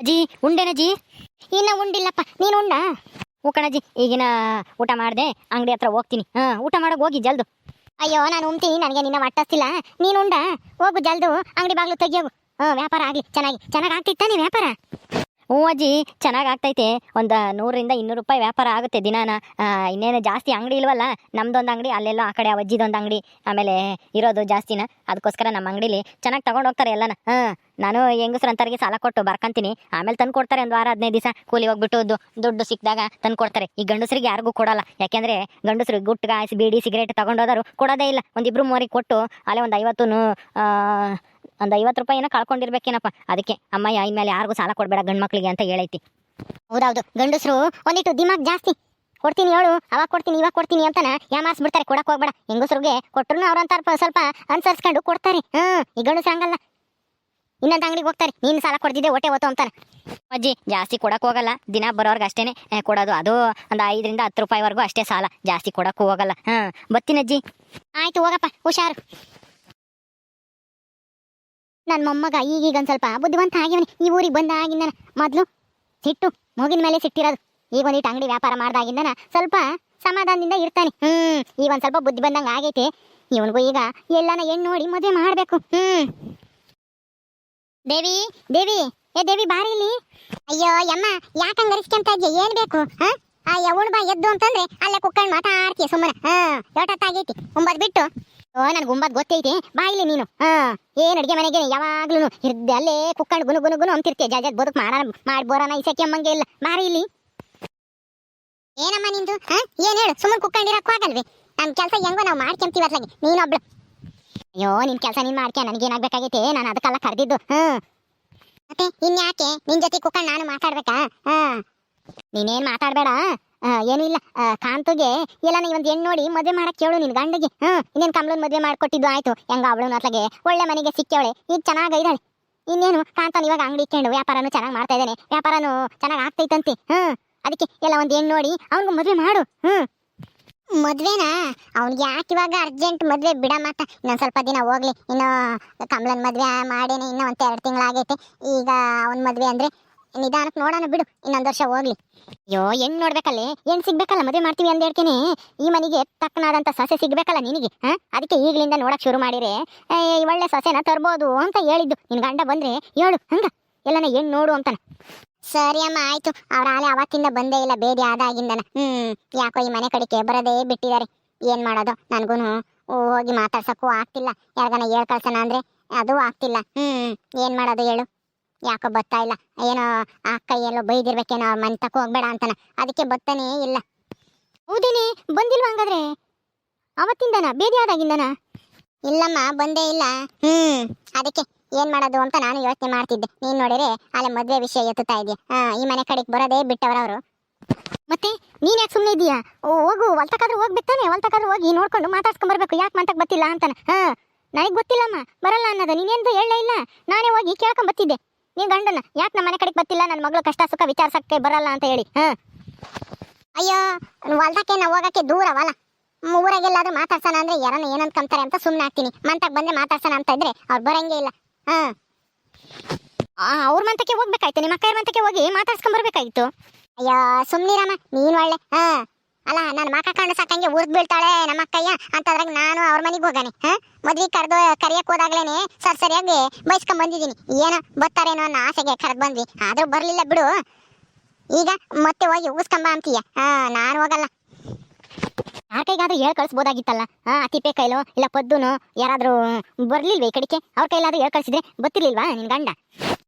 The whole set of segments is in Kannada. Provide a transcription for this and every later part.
ಅಜ್ಜಿ ಉಂಡೇನಜ್ಜಿ ಇನ್ನ ಉಂಡಿಲ್ಲಪ್ಪ, ನೀನು ಉಂಡ? ಹ್ಞೂ ಕಣಜ್ಜಿ, ಈಗಿನ ಊಟ ಮಾಡಿದೆ, ಅಂಗಡಿ ಹತ್ರ ಹೋಗ್ತೀನಿ. ಹಾಂ, ಊಟ ಮಾಡೋಕೆ ಹೋಗಿ ಜಲ್ದು. ಅಯ್ಯೋ, ನಾನು ಉಂತೀನಿ ನನಗೆ ನಿನ್ನ ಮಟ್ಟಿಸ್ತಿಲ್ಲ ನೀನು ಉಂಡ? ಹೋಗು ಜಲ್ದು, ಅಂಗಡಿ ಬಾಗ್ಲು ತೆಗಿಯೋಗು. ಹಾ, ವ್ಯಾಪಾರ ಆಗಿ ಚೆನ್ನಾಗಿ. ಚೆನ್ನಾಗಿ ಆಗ್ತಿತ್ತಾನೆ ವ್ಯಾಪಾರ? ಹ್ಞೂ ಅಜ್ಜಿ, ಚೆನ್ನಾಗಿ ಆಗ್ತೈತೆ. ಒಂದು ನೂರರಿಂದ ಇನ್ನೂರು ರೂಪಾಯಿ ವ್ಯಾಪಾರ ಆಗುತ್ತೆ ದಿನಾನ. ಇನ್ನೇನು ಜಾಸ್ತಿ ಅಂಗಡಿ ಇಲ್ವಲ್ಲ, ನಮ್ದೊಂದು ಅಂಗಡಿ, ಅಲ್ಲೆಲ್ಲ ಆ ಕಡೆ ಅಜ್ಜಿದೊಂದು ಅಂಗಡಿ, ಆಮೇಲೆ ಇರೋದು ಜಾಸ್ತಿನ. ಅದಕ್ಕೋಸ್ಕರ ನಮ್ಮ ಅಂಗಡಿಲಿ ಚೆನ್ನಾಗಿ ತೊಗೊಂಡು ಹೋಗ್ತಾರೆ ಎಲ್ಲನ. ಹಾಂ, ನಾನು ಹೆಂಗಸ್ರಂತರಿಗೆ ಸಾಲ ಕೊಟ್ಟು ಬರ್ಕಂತೀನಿ. ಆಮೇಲೆ ತಂದು ಕೊಡ್ತಾರೆ ಒಂದು ವಾರ ಹದಿನೈದು ದಿವಸ. ಕೂಲಿ ಹೋಗ್ಬಿಟ್ಟು ದುಡ್ಡು ಸಿಕ್ಕಿದಾಗ ತಂದು ಕೊಡ್ತಾರೆ. ಈ ಗಂಡಸರಿಗೆ ಯಾರಿಗೂ ಕೊಡಲ್ಲ. ಯಾಕೆಂದರೆ ಗಂಡಸರು ಗಾಯಿಸಿ ಬೀಡಿ, ಸಿಗರೇಟ್ ತೊಗೊಂಡೋದರು ಕೊಡೋದೇ ಇಲ್ಲ. ಒಂದು ಇಬ್ರು ಮೂರಿಗೆ ಕೊಟ್ಟು, ಅಲ್ಲೇ ಒಂದು ಐವತ್ತು ಒಂದು ಐವತ್ತು ರೂಪಾಯಿನ ಕಳ್ಕೊಂಡಿರ್ಬೇಕೇನಪ್ಪ. ಅದಕ್ಕೆ ಅಮ್ಮಯ್ಯ ಇನ್ಮೇಲೆ ಯಾರಿಗೂ ಸಾಲ ಕೊಡಬೇಡ ಗಂಡು ಮಕ್ಕಳಿಗೆ ಅಂತ ಹೇಳೈತಿ. ಹೌದೌದು ಗಂಡಸರು ಒಂದಿಟ್ಟು ದಿಮಾಗ್ ಜಾಸ್ತಿ. ಕೊಡ್ತೀನಿ ಹೇಳು ಅವಾಗ ಕೊಡ್ತೀನಿ ಇವಾಗ ಕೊಡ್ತೀನಿ ಅಂತಾನ ಯಾಮಾರಿಸ್ಬಿಡ್ತಾರೆ ಕೊಡಕ್ಕೆ ಹೋಗ್ಬೇಡ. ಹೆಂಗಸ್ರಿಗೆ ಕೊಟ್ರು ಅಂತ ಸ್ವಲ್ಪ ಅನ್ಸರ್ಸ್ಕೊಂಡು ಕೊಡ್ತಾರೆ. ಹ್ಮ್ ಈ ಗಂಡಸ್ರು ಹಂಗಲ್ಲ. ಇನ್ನೊಂದು ಅಂಗಡಿಗೆ ಹೋಗ್ತಾರೆ ನೀನು ಸಾಲ ಕೊಡ್ತಿದ್ದೆ ಹೊಟ್ಟೆ ಓತು ಅಂತಾನೆ. ಅಜ್ಜಿ ಜಾಸ್ತಿ ಕೊಡಕ್ಕೆ ಹೋಗಲ್ಲ ದಿನ ಬರೋರ್ಗೆ ಅಷ್ಟೇನೆ ಏ, ಕೊಡೋದು ಅದು ಒಂದು ಐದರಿಂದ ಹತ್ತು ರೂಪಾಯಿವರೆಗೂ ಅಷ್ಟೇ ಸಾಲ ಜಾಸ್ತಿ ಕೊಡಕ್ಕೂ ಹೋಗಲ್ಲ. ಹಾಂ ಬತ್ತಿನಜ್ಜಿ ಆಯ್ತು ಹೋಗಪ್ಪ ಹುಷಾರು. ನನ್ನ ಮೊಮ್ಮಗ ಈಗೀಗ ಒಂದು ಸ್ವಲ್ಪ ಬುದ್ಧಿವಂತ ಆಗಿವನಿ. ಈ ಊರಿಗೆ ಬಂದಾಗಿಂದನ ಮೊದಲು ಸಿಟ್ಟು ಮೂಗಿನ ಮೇಲೆ ಸಿಟ್ಟಿರೋದು. ಈಗ ಒಂದಿಟ್ಟು ಅಂಗಡಿ ವ್ಯಾಪಾರ ಮಾಡ್ದಾಗಿಂದನ ಸ್ವಲ್ಪ ಸಮಾಧಾನದಿಂದ ಇರ್ತಾನೆ. ಹ್ಮ್, ಈಗ ಒಂದು ಸ್ವಲ್ಪ ಬುದ್ಧಿ ಬಂದಂಗ ಆಗೈತೆ. ಇವನಿಗೂ ಈಗ ಎಲ್ಲನ ಹೆಣ್ಣು ನೋಡಿ ಮದುವೆ ಮಾಡಬೇಕು. ಹ್ಮ್. ದೇವಿ ದೇವಿ, ಏ ದೇವಿ ಬಾರಿ ಇಲ್ಲಿ. ಅಯ್ಯೋ, ಯಮ್ಮ, ಯಾಕೆ ಅರಿಸ್ಕೊಂತ ಇದೆಯಾ? ಏನು ಬೇಕು, ಹಾ? ಆ ಯವ್ವನ್ ಬಾ ಎದ್ದು ಅಂತಂದ್ರೆ ಅಲ್ಲೇ ಕುಕ್ಕಂಡು ಮಾತಾಡ್ತೀಯ ಸುಮ್ಮನೆ. ಹಾಂ ಆಗೈತಿ ಒಂಬತ್ತು ಬಿಟ್ಟು. ಓ ನನ್ ಗುಂಬದ್ ಗೊತ್ತೈತಿ ಬಾ ನೀನು. ಹಾ ಏನ್ ಅಡಿಗೆ ಮನೆಗೆ ಯಾವಾಗ್ಲೂ ಇರ್ದೆ, ಅಲ್ಲೇ ಕುಕ್ಕಂಡ್ ಗುನು ಗುನು ಗುನು ಅಂತಿರ್ತೀಯ. ಜಾಜ್ ಬದುಕ್ ಮಾಡ ಮಾಡಿ, ಬೋರನ ಇಸಕ್ಕೆ ಅಮ್ಮಂಗೆ ಇಲ್ಲ. ಬಾರಿ ಇಲ್ಲಿ. ಏನಮ್ಮ ನಿಂದು? ಏನ್ ಹೇಳು? ಸುಮ್ಮನೆ ಕುಕ್ಕಂಡಿರಕ್ ಆಗಲ್ವಿ ನಮ್ ಕೆಲಸ ಹೆಂಗೋ ನಾವು ಮಾಡ್ಕೊಂತೀವಿ ಅತ್ಲಾಗಿ ನೀನೊಬ್ಳು. ಅಯ್ಯೋ, ನಿನ್ ಕೆಲಸ ನೀನ್ ಮಾಡ್ಕ್ಯ? ನನ್ಗೇನಾಗ್ಬೇಕಾಗೈತೆ? ನಾನು ಅದಕ್ಕೆಲ್ಲ ಕರೆದಿದ್ದು. ಹ್ಮ್. ಮತ್ತೆ ಇನ್ಯಾಕೆ? ನಿನ್ ಜೊತೆ ಕುಕ್ಕಂಡ್ ನಾನು ಮಾತಾಡ್ಬೇಕಾ? ಹಾ ನೀನೇನ್ ಮಾತಾಡ್ಬೇಡ. ಏನೂ ಇಲ್ಲ ಕಾಂತುಗೆ ಎಲ್ಲ ನೀ ಒಂದು ಹೆಣ್ಣು ನೋಡಿ, ಮದುವೆ ಮಾಡಕ್ಕೆ ಕೇಳು ನಿನ್ನ ಗಂಡಿಗೆ. ಹ್ಮ್, ಇನ್ನೇನು ಕಮಲನ್ ಮದುವೆ ಮಾಡಿಕೊಟ್ಟಿದ್ದು ಆಯ್ತು. ಹೆಂಗ ಅವಳು ಅತ್ಲಾಗೆ ಒಳ್ಳೆ ಮನೆಗೆ ಸಿಕ್ಕವಳೆ. ಈಗ ಚೆನ್ನಾಗಿ ಇದ್ದಾಳೆ ಇನ್ನೇನು, ಕಾಂತನ್ ಇವಾಗ ಅಂಗಡಿ ಇಟ್ಕೊಂಡು ವ್ಯಾಪಾರನು ಚೆನ್ನಾಗಿ ಮಾಡ್ತಾ ಇದ್ದಾನೆ. ವ್ಯಾಪಾರನು ಚೆನ್ನಾಗಿ ಆಗ್ತೈತಂತೆ. ಹ್ಮ್, ಅದಕ್ಕೆ ಎಲ್ಲ ಒಂದು ಹೆಣ್ಣು ನೋಡಿ, ಅವ್ನಿಗೂ ಮದುವೆ ಮಾಡು. ಹ್ಞೂ ಮದ್ವೆನಾ? ಅವ್ನಿಗೆ ಯಾಕೆ ಇವಾಗ ಅರ್ಜೆಂಟ್ ಮದ್ವೆ ಬಿಡ ಮಾತ ಇನ್ನೊಂದು ಸ್ವಲ್ಪ ದಿನ ಹೋಗ್ಲಿ. ಇನ್ನು ಕಮಲನ್ ಮದ್ವೆ ಮಾಡೇನೆ, ಇನ್ನೂ ಒಂದು ಎರಡು ತಿಂಗಳಾಗೈತೆ ಈಗ ಅವನ್ ಮದ್ವೆ ಅಂದ್ರೆ ನಿಧಾನಕ್ಕೆ ನೋಡೋಣ ಬಿಡು. ಇನ್ನೊಂದು ವರ್ಷ ಹೋಗ್ಲಿ. ಅಯ್ಯೋ ಹೆಣ್ಣು ನೋಡ್ಬೇಕಲ್ಲ? ಹೆಣ್ಣು ಸಿಗ್ಬೇಕಲ್ಲ? ಮದುವೆ ಮಾಡ್ತೀವಿ ಅಂದ ಹೇಳ್ತೀನಿ. ಈ ಮನೆಗೆ ತಕ್ಕನಾದಂತ ಸೊಸೆ ಸಿಗ್ಬೇಕಲ್ಲ ನಿನಗೆ, ಹಾ? ಅದಕ್ಕೆ ಈಗಲಿಂದ ನೋಡಕ್ ಶುರು ಮಾಡಿರಿ. ಒಳ್ಳೆ ಸೊಸೆನ ತರ್ಬೋದು ಅಂತ ಹೇಳಿದ್ದು. ನಿನ್ ಗಂಡ ಬಂದ್ರೆ ಹೇಳು, ಹಂಗ? ಎಲ್ಲನ ಹೆಣ್ಣು ನೋಡು ಅಂತಾನೆ. ಸರಿ ಅಮ್ಮ, ಆಯ್ತು. ಅವ್ರ ಆಲೆ ಅವತ್ತಿಂದ ಬಂದೇ ಇಲ್ಲ, ಬೇಡಿ ಆದಾಗಿಂದನ. ಹ್ಮ್, ಯಾಕೋ ಈ ಮನೆ ಕಡೆಗೆ ಬರೋದೇ ಬಿಟ್ಟಿದ್ದಾರೆ. ಏನ್ ಮಾಡೋದು? ನನ್ಗೂನು ಹೋಗಿ ಮಾತಾಡ್ಸಕ್ಕೂ ಆಗ್ತಿಲ್ಲ. ಯಾರಿಗಾನ ಹೇಳ್ ಕಳ್ಸೋಣ ಅಂದ್ರೆ? ಅದು ಆಗ್ತಿಲ್ಲ. ಹ್ಮ್, ಏನ್ ಮಾಡೋದು ಹೇಳು? ಯಾಕೋ ಬತ್ತಾ ಇಲ್ಲ? ಏನೋ ಆ ಅಕ್ಕ ಎಲ್ಲೋ ಬೈದಿರ್ಬೇಕೇನೋ ಮಂತಕ್ಕೂ ಮನೆ ತಕ್ಕ ಹೋಗ್ಬೇಡ ಅಂತಾನ. ಅದಕ್ಕೆ ಬತ್ತಾನೇ ಇಲ್ಲ. ಹೌದೇನೆ? ಬಂದಿಲ್ವಾ ಹಂಗಾದ್ರೆ? ಅವತ್ತಿಂದನ? ಬೇದಿ ಆದಾಗಿಂದನ ಇಲ್ಲಮ್ಮ ಬಂದೇ ಇಲ್ಲ. ಹ್ಮ್. ಅದಕ್ಕೆ ಏನ್ ಮಾಡೋದು ಅಂತ ನಾನು ಯೋಚನೆ ಮಾಡ್ತಿದ್ದೆ. ನೀನ್ ನೋಡಿದ್ರೆ ಅಲ್ಲೇ ಮದ್ವೆ ವಿಷಯ ಎತ್ತುತ್ತಾ ಇದೆಯಾ ಹಾ ಈ ಮನೆ ಕಡೆಗೆ ಬರೋದೇ ಬಿಟ್ಟವರವರು. ಮತ್ತೆ ನೀನ್ ಯಾಕೆ ಸುಮ್ಮನೆ ಇದೀಯಾ ಓ, ಹೋಗು ಹೊಲ್ತಕ್ಕಾದ್ರೂ ಹೋಗ್ಬಿಟ್ಟಾನೆ ಹೊಲ್ತಕ್ಕಾದ್ರೂ ಹೋಗಿ ನೋಡ್ಕೊಂಡು ಮಾತಾಡ್ಸ್ಕೊಂಡ್ ಬರ್ಬೇಕು. ಯಾಕೆ ಮಾತಾಕ್ ಬತ್ತಿಲ್ಲ ಅಂತಾನೆ. ಹಾ. ನನಗೆ ಗೊತ್ತಿಲ್ಲಮ್ಮ. ಬರಲ್ಲ ಅನ್ನೋದು. ನೀನೇನು ಹೇಳಲೇ ಇಲ್ಲ. ನಾನೇ ಹೋಗಿ ಕೇಳ್ಕೊಂಡ್ ಬರ್ತಿದ್ದೆ. ನೀನ್ ಗಂಡನ, ಯಾಕೆ ನಮ್ಮ ಮನೆ ಕಡೆಗೆ ಬತ್ತಿಲ್ಲ ನನ್ನ ಮಗಳು ಕಷ್ಟ ಸುಖ ವಿಚಾರಿಸಕ್ಕೆ ಬರಲ್ಲ ಅಂತ ಹೇಳಿ, ಹಾ? ಅಯ್ಯೋ ಹೊಲ್ದಕ್ಕೆ ನಾವು ಹೋಗಕ್ಕೆ ದೂರವಲ್ಲ ಊರಾಗೆಲ್ಲಾದ್ರೂ ಮಾತಾಡ್ಸೋಣ ಅಂದ್ರೆ ಯಾರನ್ನ ಏನಂತ ಕಂತಾರೆ ಅಂತ ಸುಮ್ಮನೆ ಆಗ್ತೀನಿ ಮಂತಕ್ ಬಂದ್ರೆ ಮಾತಾಡ್ಸೋಣ ಅಂತ ಇದ್ರೆ ಅವ್ರು ಬರಂಗೇ ಇಲ್ಲ. ಹಾ. ಅವ್ರ ಮಂತಕ್ಕೆ ಹೋಗ್ಬೇಕಾಯ್ತು, ನಿಮ್ಮ ಅಕ್ಕ ಮಂತಕ್ಕೆ ಹೋಗಿ ಮಾತಾಡ್ಸ್ಕೊಂಡ್ ಬರ್ಬೇಕಾಯ್ತು ಅಯ್ಯೋ, ಸುಮ್ನಿರಮ್ಮ, ನೀನ್ ಒಳ್ಳೆ, ಹಾ. ಅಲ್ಲ ನನ್ನ ಮಕ್ಕ ಕಂಡು ಸಾಕಂಗೆ ಉರ್ದ್ ಬೀಳ್ತಾಳೆ ನಮ್ಮ ಅಕ್ಕಯ್ಯ. ಅಂತದ್ರಾಗ ನಾನು ಅವ್ರ ಮನೆಗೆ ಹೋಗಾನೆ, ಹಾ? ಮದ್ವೆ ಕರೆದು, ಕರಿಯಕ್ ಹೋದಾಗ್ಲೇನೆ ಸರ್ ಸರಿಯಾಗಿ ಬಯಸ್ಕೊಂಡ್ ಬಂದಿದ್ದೀನಿ. ಏನೋ ಬರ್ತಾರೇನೋ ಅನ್ನೋ ಆಸೆಗೆ ಕರೆದು ಬಂದ್ವಿ. ಆದ್ರೂ ಬರ್ಲಿಲ್ಲ ಬಿಡು. ಈಗ ಮತ್ತೆ ಹೋಗಿ ಉಗಿಸ್ಕೊಂಬ ಅಂತೀಯ. ಹಾ, ನಾನು ಹೋಗಲ್ಲ. ಯಾರ ಕೈಗಾದ್ರೂ ಹೇಳ್ ಕಳ್ಸ್ಬೋದಾಗಿತ್ತಲ್ಲ? ಹಾ ಅತಿಪೆ ಕೈಲೋ ಇಲ್ಲ ಪದ್ದುನೋ ಯಾರಾದ್ರೂ ಬರ್ಲಿಲ್ವ ಈ ಕಡೆಗೆ? ಅವ್ರ ಕೈಲಾದ್ರೂ ಹೇಳ್ ಕಳ್ಸಿದ್ರೆ ಗೊತ್ತಿರ್ಲಿಲ್ವಾ ನಿನ್ ಗಂಡ?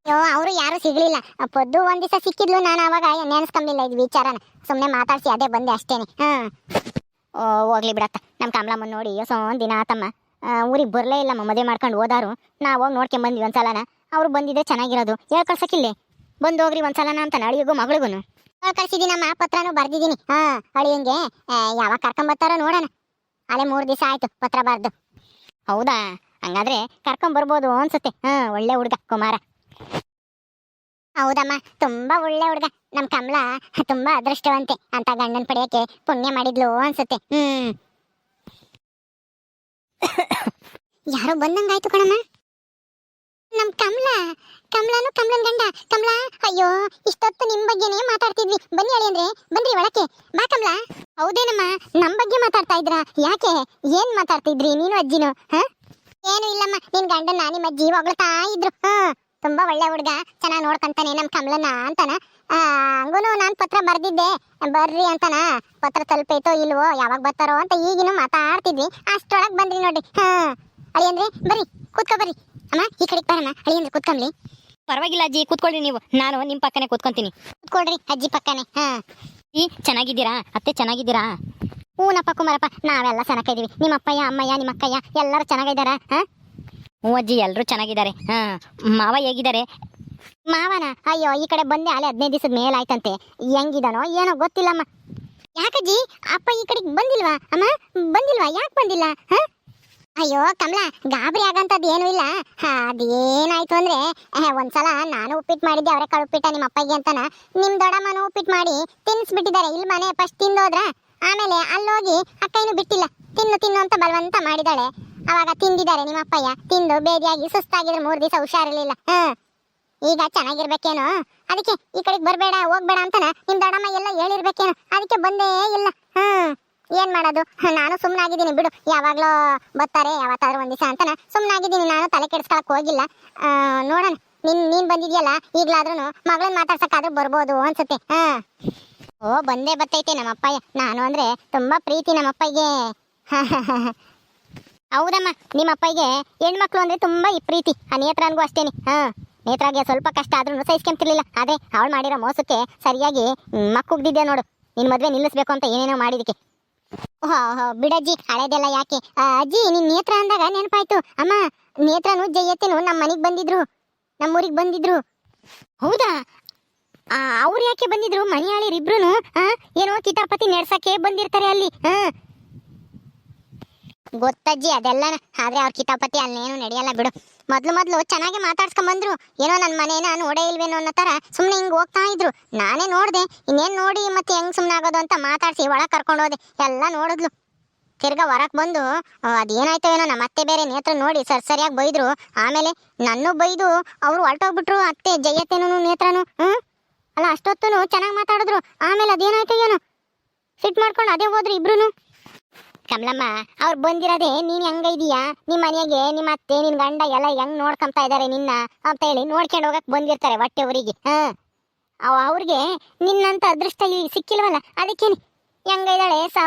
ಅಯ್ಯೋ ಅವರು ಯಾರು ಸಿಗ್ಲಿಲ್ಲ. ಪದ್ದು ಒಂದ್ ದಿವಸ ಸಿಕ್ಕಿದ್ಲು ನಾನು ಅವಾಗ ನೆನ್ಸ್ಕೊಂಬಿಲ್ಲ ಇದು ವಿಚಾರನ. ಸುಮ್ನೆ ಮಾತಾಡ್ಸಿ, ಅದೇ ಬಂದೆ ಅಷ್ಟೇನೆ. ಹಾ. ಹೋಗ್ಲಿ ಬಿಡತ್ತ ನಮ್ ಕಮಲಮ್ಮನ ನೋಡಿ ಒಂದ್ ದಿನ ಆತಮ್ಮ. ಊರಿಗೆ ಬರ್ಲೇ ಇಲ್ಲಮ್ಮ ಮದುವೆ ಮಾಡ್ಕೊಂಡು ಹೋದಾರು. ನಾವು ಹೋಗಿ ನೋಡ್ಕೊಂಡ್ ಬಂದ್ವಿ ಒಂದ್ಸಲನ. ಅವ್ರು ಬಂದಿದ್ರೆ ಚೆನ್ನಾಗಿರೋದು. ಹೇಳ್ ಕಳ್ಸಕ್ಕಿಲ್ಲೇ? ಬಂದು ಹೋಗ್ರಿ ಒಂದ್ಸಲನ ಅಂತ ಅಳಿಯಗೂ ಮಗಳಿಗೂ ಕಳ್ಸಿದ್ದೀನಮ್ಮ? ಪತ್ರನು ಬರ್ದಿದ್ದೀನಿ. ಹಾ ಅಳಿಯಂಗೆ ಯಾವಾಗ ಕರ್ಕೊಂಡ್ ಬರ್ತಾರೋ ನೋಡೋಣ. ಅಲ್ಲೇ ಮೂರ್ ದಿವಸ ಆಯ್ತು, ಪತ್ರ ಬರ್ದು. ಹೌದಾ? ಹಂಗಾದ್ರೆ ಕರ್ಕೊಂಡ್ ಬರ್ಬೋದು ಅನ್ಸುತ್ತೆ. ಹಾ, ಒಳ್ಳೆ ಹುಡುಗ, ಕುಮಾರ. ಹೌದಮ್ಮ, ತುಂಬಾ ಒಳ್ಳೆ ಹುಡುಗ. ನಮ್ ಕಮಲ ತುಂಬಾ ಅದೃಷ್ಟವಂತೆ. ಅಂತ ಗಂಡನ್ ಪಡೆಯಕ್ಕೆ ಪುಣ್ಯ ಮಾಡಿದ್ಲು ಅನ್ಸುತ್ತೆ. ಹ್ಮ್. ಯಾರೋ ಬಂದಂಗಾಯ್ತು ಕಣಮ್ಮ. ನಮ್ ಕಮಲ, ಕಮಲನು ಕಮಲನ್ ಗಂಡ. ಕಮಲ, ಅಯ್ಯೋ, ಇಷ್ಟೊತ್ತು ನಿಮ್ ಬಗ್ಗೆನೇ ಮಾತಾಡ್ತಿದ್ವಿ. ಬನ್ನಿ ಹೇಳಿ ಅಂದ್ರೆ, ಬನ್ರಿ ಒಳಕ್ಕೆ. ಬಾ ಕಮಲ. ಹೌದೇನಮ್ಮ, ನಮ್ ಬಗ್ಗೆ ಮಾತಾಡ್ತಾ ಇದ್ರ? ಯಾಕೆ? ಏನ್ ಮಾತಾಡ್ತಿದ್ರಿ ನೀನು ಅಜ್ಜಿನು, ಹ? ಏನು ಇಲ್ಲಮ್ಮ, ನಿನ್ ಗಂಡನ ನಿಮ್ಮ ಅಜ್ಜಿ ಹೊಗಳ್ತಾ ಇದ್ರು. ಹ. ತುಂಬಾ ಒಳ್ಳೆ ಹುಡ್ಗ ಚೆನ್ನಾಗಿ ನೋಡ್ಕೊಂತಾನೆ ನಮ್ಮ ಕಮಲನ ಅಂತಾನ. ಆ, ಹಂಗೂನು ನಾನ್ ಪತ್ರ ಬರ್ದಿದ್ದೆ. ಬರ್ರಿ ಅಂತನ. ಪತ್ರ ತಲುಪೈತೋ ಇಲ್ವೋ ಯಾವಾಗ ಬರ್ತಾರೋ ಅಂತ ಈಗಿನ ಮಾತಾಡ್ತಿದ್ವಿ. ಅಷ್ಟೊಳಗ್ ಬಂದ್ರಿ ನೋಡ್ರಿ. ಹಾ ಅಳಿ ಅಂದ್ರೆ ಬರ್ರಿ ಕೂತ್ಕೊ ಬರ್ರಿ. ಅಮ್ಮ ಈ ಕಡೆಗೆ ಬರಮ್ಮ. ಅಳಿ ಅಂದ್ರೆ ಕೂತ್ಕೊಂಬ್ಲಿ. ಪರವಾಗಿಲ್ಲ ಅಜ್ಜಿ ಕೂತ್ಕೊಳ್ರಿ ನೀವು. ನಾನು ನಿಮ್ಮ ಪಕ್ಕನೆ ಕೂತ್ಕೊಂತೀನಿ. ಕೂತ್ಕೊಳ್ರಿ ಅಜ್ಜಿ ಪಕ್ಕನೆ. ಹಾ. ಈ ಚೆನ್ನಾಗಿದ್ದೀರಾ? ಅತ್ತೆ ಚೆನ್ನಾಗಿದ್ದೀರಾ? ಹ್ಞೂನಪ್ಪ ಕುಮಾರಪ್ಪ ನಾವೆಲ್ಲ ಚೆನ್ನಾಗಿದ್ದೀವಿ ನಿಮ್ಮ ಅಪ್ಪಯ್ಯ ಅಮ್ಮಯ್ಯ ನಿಮ್ಮ ಅಕ್ಕಯ್ಯ ಎಲ್ಲರೂ ಚೆನ್ನಾಗಿದ್ದಾರಾ? ಹಾ? ಹ್ಞೂ ಅಜ್ಜಿ ಎಲ್ಲರೂ ಚೆನ್ನಾಗಿದ್ದಾರೆ. ಹಾ, ಮಾವ ಹೇಗಿದ್ದಾರೆ? ಮಾವನ? ಅಯ್ಯೋ, ಈ ಕಡೆ ಬಂದೆ ಅಲೆ ಹದಿನೈದು ದಿವಸದ ಮೇಲಾಯ್ತಂತೆ. ಹೆಂಗಿದಾನೋ ಏನೋ ಗೊತ್ತಿಲ್ಲಮ್ಮ. ಯಾಕಜ್ಜಿ? ಅಪ್ಪ ಈ ಕಡೆಗೆ ಬಂದಿಲ್ವಾ? ಅಮ್ಮ, ಬಂದಿಲ್ವಾ? ಯಾಕೆ ಬಂದಿಲ್ಲ? ಅಯ್ಯೋ, ಕಮಲ, ಗಾಬರಿ ಆಗಂಥದ್ದು ಏನು ಇಲ್ಲ. ಅದೇನಾಯ್ತು ಅಂದ್ರೆ ಒಂದ್ಸಲ ನಾನು ಉಪ್ಪಿಟ್ಟು ಮಾಡಿದ್ದೆ, ಅವರೇ ಕಾಳು ಉಪ್ಪಿಟ್ಟ ನಿಮ್ಮ ಅಪ್ಪಗೆ ಅಂತಾನ. ನಿಮ್ ದೊಡ್ಡಮ್ಮನೂ ಉಪ್ಪಿಟ್ಟು ಮಾಡಿ ತಿನ್ನಿಸ್ಬಿಟ್ಟಿದ್ದಾರೆ ಇಲ್ಲಿ ಮನೆ ಫಸ್ಟ್ ತಿಂದೋದ್ರ? ಆಮೇಲೆ ಅಲ್ಲೋಗಿ ಅಕ್ಕಯ್ಯನು ಬಿಟ್ಟಿಲ್ಲ. ತಿನ್ನು ತಿನ್ನು ಅಂತ ಬಲವಂತ ಮಾಡಿದಾಳೆ. ಅವಾಗ ತಿಂದಿದ್ದಾರೆ ನಿಮ್ಮ ಅಪ್ಪಯ್ಯ. ತಿಂದು ಬೇದಿಯಾಗಿ ಸುಸ್ತಾಗಿದ್ರೆ ಮೂರ್ ದಿವಸ ಹುಷಾರಿರ್ಲಿಲ್ಲ. ಈಗ ಚೆನ್ನಾಗಿರ್ಬೇಕೇನು? ಅದಕ್ಕೆ ಈ ಕಡೆಗೆ ಬರಬೇಡ, ಹೋಗ್ಬೇಡ ಅಂತನ ನಿಮ್ ದೊಡ್ಡಮ್ಮ ಎಲ್ಲ ಹೇಳಿರ್ಬೇಕೇನು? ಅದಕ್ಕೆ ಬಂದೇ ಇಲ್ಲ. ಹ್ಮ್ ಏನ್ ಮಾಡೋದು? ನಾನು ಸುಮ್ಮನಾಗಿದ್ದೀನಿ ಬಿಡು. ಯಾವಾಗ್ಲೋ ಬರ್ತಾರೆ, ಯಾವತ್ತಾದ್ರೂ ಒಂದ್ ದಿವಸ ಅಂತನ ಸುಮ್ಮನಾಗಿದ್ದೀನಿ ನಾನು ತಲೆ ಕೆಡಿಸ್ಕೊಳಕ್ ಹೋಗಿಲ್ಲ. ನೋಡೋಣ. ನಿನ್, ನೀನ್ ಬಂದಿದ್ಯಲ್ಲ? ಈಗ್ಲಾದ್ರೂ ಮಗಳನ್ನ ಮಾತಾಡ್ಸಕ್ಕಾದ್ರೂ ಬರ್ಬೋದು ಅನ್ಸುತ್ತೆ. ಹಾ. ಓ, ಬಂದೇ ಬತ್ತೈತೆ ನಮ್ಮ ಅಪ್ಪಯ್ಯ ನಾನು ಅಂದ್ರೆ ತುಂಬಾ ಪ್ರೀತಿ ನಮ್ಮ ಅಪ್ಪಯ್ಯಗೆ ಹೌದಮ್ಮ, ನಿಮ್ಮ ಅಪ್ಪಯ್ಯಗೆ ಹೆಣ್ಮಕ್ಳು ಅಂದ್ರೆ ತುಂಬಾ ಈ ಪ್ರೀತಿ. ಆ ನೇತ್ರನ್ಗೂ ಅಷ್ಟೇನೆ. ಹಾ, ನೇತ್ರಾಗೆ ಸ್ವಲ್ಪ ಕಷ್ಟ ಆದ್ರೂ ಸಹಿಸ್ಕೊಂತಿರ್ಲಿಲ್ಲ ಆದ್ರೆ ಅವಳು ಮಾಡಿರೋ ಮೋಸಕ್ಕೆ ಸರಿಯಾಗಿ ಮಕ್ಕುಗ್ದಿದ್ದೆ ನೋಡು. ನಿನ್ ಮದ್ವೆ ನಿಲ್ಲಿಸ್ಬೇಕು ಅಂತ ಏನೇನೋ ಮಾಡಿದಕ್ಕೆ. ಓಹೋ ಬಿಡಜ್ಜಿ, ಹಳೇದೆಲ್ಲ ಯಾಕೆ? ಅಜ್ಜಿ, ನಿನ್ ನೇತ್ರ ಅಂದಾಗ ನೆನಪಾಯ್ತು. ಅಮ್ಮ, ನೇತ್ರನು ಜಯತ್ತೇನು ನಮ್ಮ ಮನೆಗ್ ಬಂದಿದ್ರು. ನಮ್ಮೂರಿಗೆ ಬಂದಿದ್ರು. ಹೌದಾ? ಅವ್ರು ಯಾಕೆ ಬಂದಿದ್ರು? ಮನೆಯಾಳಿರಿಬ್ರು ಏನೋ ಕಿತಾಪತಿ ನಡ್ಸಕ್ಕೆ ಬಂದಿರ್ತಾರೆ ಅಲ್ಲಿ. ಹಾ ಗೊತ್ತಜ್ಜಿ, ಅದೆಲ್ಲ ಆದ್ರೆ ಅವ್ರ ಕಿತಾಪತಿ ಅಲ್ಲೇನು ನಡೆಯಲ್ಲ ಬಿಡು. ಮೊದ್ಲು ಮೊದ್ಲು ಚೆನ್ನಾಗಿ ಮಾತಾಡ್ಸ್ಕೊಂಡ್ ಬಂದ್ರು ಏನೋ ನನ್ನ ಮನೇನ ನೋಡೇ ಇಲ್ವೇನೋ ಅನ್ನೋ ಥರ ಸುಮ್ಮನೆ ಹಿಂಗೆ ಹೋಗ್ತಾ ಇದ್ರು. ನಾನೇ ನೋಡಿದೆ, ಇನ್ನೇನ್ ನೋಡಿ ಮತ್ತೆ ಹೆಂಗೆ ಸುಮ್ನೆ ಆಗೋದು ಅಂತ ಮಾತಾಡ್ಸಿ ಒಳಗೆ ಕರ್ಕೊಂಡು ಹೋದೆ. ಎಲ್ಲ ನೋಡಿದ್ಲು. ತಿರ್ಗಾ ಹೊರಕ್ ಬಂದು ಅದೇನಾಯ್ತೋ ಏನೋ ನಮ್ಮ ಅತ್ತೆ ಬೇರೆ ನೇತ್ರ ನೋಡಿ ಸರ್ ಸರಿಯಾಗಿ ಬೈದ್ರು. ಆಮೇಲೆ ನನ್ನೂ ಬೈದು ಅವ್ರು ಹೊರಟೋಗ್ಬಿಟ್ರು ಅತ್ತೆ ಜಯತ್ತೇನೂ ನೇತ್ರನು ಹ್ಞೂ ಅಲ್ಲ ಅಷ್ಟೊತ್ತೂ ಚೆನ್ನಾಗಿ ಮಾತಾಡಿದ್ರು. ಆಮೇಲೆ ಅದೇನಾಯ್ತೋ ಏನೋ. ಸಿಟ್ ಮಾಡ್ಕೊಂಡು ಅದೇ ಹೋದ್ರು ಇಬ್ರು ಕಮಲಮ್ಮ, ಅವ್ರು ಬಂದಿರೋದೇ ನೀನ್ ಹೆಂಗ ಇದೀಯಾ? ನಿಮ್ ಮನೆಗೆ, ನಿಮ್ಮ ಅತ್ತೆ, ನಿನ್ ಗಂಡ ಎಲ್ಲ ಹೆಂಗ್ ನೋಡ್ಕೊಂತ ಇದಾರೆ ನಿನ್ನ? ಅಂತ ಹೇಳಿ ನೋಡ್ಕೊಂಡು ಹೋಗಕ್ ಬಂದಿರ್ತಾರೆ ಹೊಟ್ಟೆ ಊರಿಗೆ. ಹಾ. ಅವ ಅವ್ರಿಗೆ ನಿನ್ನಂತ ಅದೃಷ್ಟ ಸಿಕ್ಕಿಲ್ವಲ್ಲ ಅದಕ್ಕೆ ಹೆಂಗ ಇದ್ದಾಳೆ ಸ,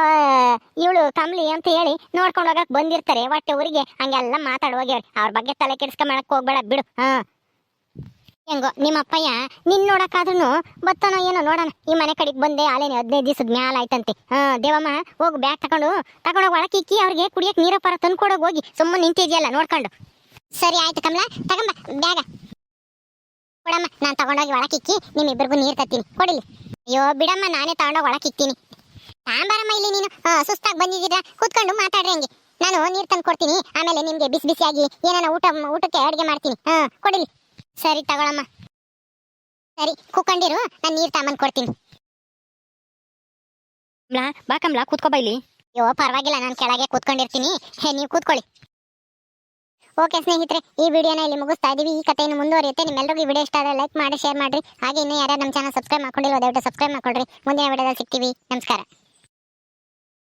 ಇವಳು ಕಮ್ಲಿ ಅಂತ ಹೇಳಿ ನೋಡ್ಕೊಂಡು ಹೋಗಕ್ ಬಂದಿರ್ತಾರೆ ಹೊಟ್ಟೆ ಊರಿಗೆ. ಹಂಗೆಲ್ಲ ಮಾತಾಡುವಾಗ ಅವ್ರ ಬಗ್ಗೆ ತಲೆ ಕೆಡಿಸ್ಕೊಂಬಳಕ್ ಹೋಗ್ಬೇಡ, ಬಿಡು. ಹಾ. ಹೆಂಗೋ, ನಿಮ್ಮ ನಿನ್ ನೋಡಕ್ಕಾದ್ರೂ ಬತ್ತನೋ ಏನೋ ನೋಡೋಣ. ಈ ಮನೆ ಕಡೆಗೆ ಬಂದೆ, ಆಲೇನೆ ಹದಿನೈದು ದಿವಸದ ಮ್ಯಾಲ ಆಯ್ತಂತೆ. ಹಾ, ದೇವಮ್ಮ, ಹೋಗ್ ಬ್ಯಾಗ್ ತಗೊಂಡು, ತಗೊಂಡೋಗಿ ಒಳಕಿಕ್ಕಿ ಅವ್ರಿಗೆ ಕುಡಿಯಕ್ ನೀರ ಪರ ತಂದ್ಕೊಡೋಗಿ ಹೋಗಿ. ಸುಮ್ಮನೆ ನಿಂತಿದ್ಯಲ್ಲ, ನೋಡ್ಕೊಂಡು. ಸರಿ ಆಯ್ತು ಕಮಲ, ತಗೊಂಬ, ಬ್ಯಾಗ. ಕೊಡಮ್ಮ, ನಾನು ತಗೊಂಡೋಗಿ ಒಳಕಿಕ್ಕಿ ನಿಮ್ಮಿಬ್ಬರಿಗೂ ನೀರು ತತ್ತೀನಿ ಕೊಡಿಲಿ. ಅಯ್ಯೋ, ಬಿಡಮ್ಮ, ನಾನೇ ತಗೊಂಡೋಗಿ ಒಳಕಿಕ್ತೀನಿ ಸಾಂಬಾರಮ್ಮ ಇಲ್ಲಿ ನೀನು? ಸುಸ್ತಾಗಿ ಬಂದಿದ್ದೀರಾ? ಕೂತ್ಕೊಂಡು ಮಾತಾಡ್ರಿ ಹಂಗೆ. ನಾನು ನೀರು ತಂದು ಕೊಡ್ತೀನಿ ಆಮೇಲೆ ನಿಮ್ಗೆ ಬಿಸಿ ಬಿಸಿಯಾಗಿ ಏನಾನ ಊಟ, ಊಟಕ್ಕೆ ಅಡುಗೆ ಮಾಡ್ತೀನಿ. ಹಾ, ಕೊಡಿಲಿ. ಸರಿ ತಗೊಳಮ್ಮ. ಸರಿ ಕೂಕೊಂಡಿರು ನಾನು ನೀರು ತಾಮನ್ ಕೊಡ್ತೀನಿ. ಕಮಲಾ ಬಾ ಕಮ್ಲಾ ಕೂತ್ಕೋ ಇಲ್ಲಿ. ಅಯ್ಯೋ ಪರವಾಗಿಲ್ಲ ನಾನು ಕೆಳಗೆ ಕೂತ್ಕೊಂಡಿರ್ತೀನಿ. ಹೇ ನೀವು ಕೂತ್ಕೊಳ್ಳಿ. ಓಕೆ ಸ್ನೇಹಿತರೆ ಈ ವಿಡಿಯೋನ ಇಲ್ಲಿ ಮುಗಿಸ್ತಾ ಇದೀವಿ. ಈ ಕಥೆಯನ್ನು ಮುಂದುವರಿಯುತ್ತೆ. ನಿಮ್ಮೆಲ್ಲರಿಗೂ ಈ ವಿಡಿಯೋ ಇಷ್ಟ ಆದರೆ ಲೈಕ್ ಮಾಡಿ ಶೇರ್ ಮಾಡ್ರಿ. ಹಾಗೆ ಇನ್ನೂ ಯಾರ್ಯಾರು ನಮ್ಮ ಚಾನಲ್ ಸಬ್ಸ್ಕ್ರೈಬ್ ಮಾಡ್ಕೊಂಡಿಲ್ಲ ದಯವಿಟ್ಟು ಸಬ್ಸ್ಕ್ರೈಬ್ ಮಾಡ್ಕೊಳ್ರಿ. ಮುಂದಿನ ವಿಡಿಯೋದಲ್ಲಿ ಸಿಗ್ತೀವಿ. ನಮಸ್ಕಾರ.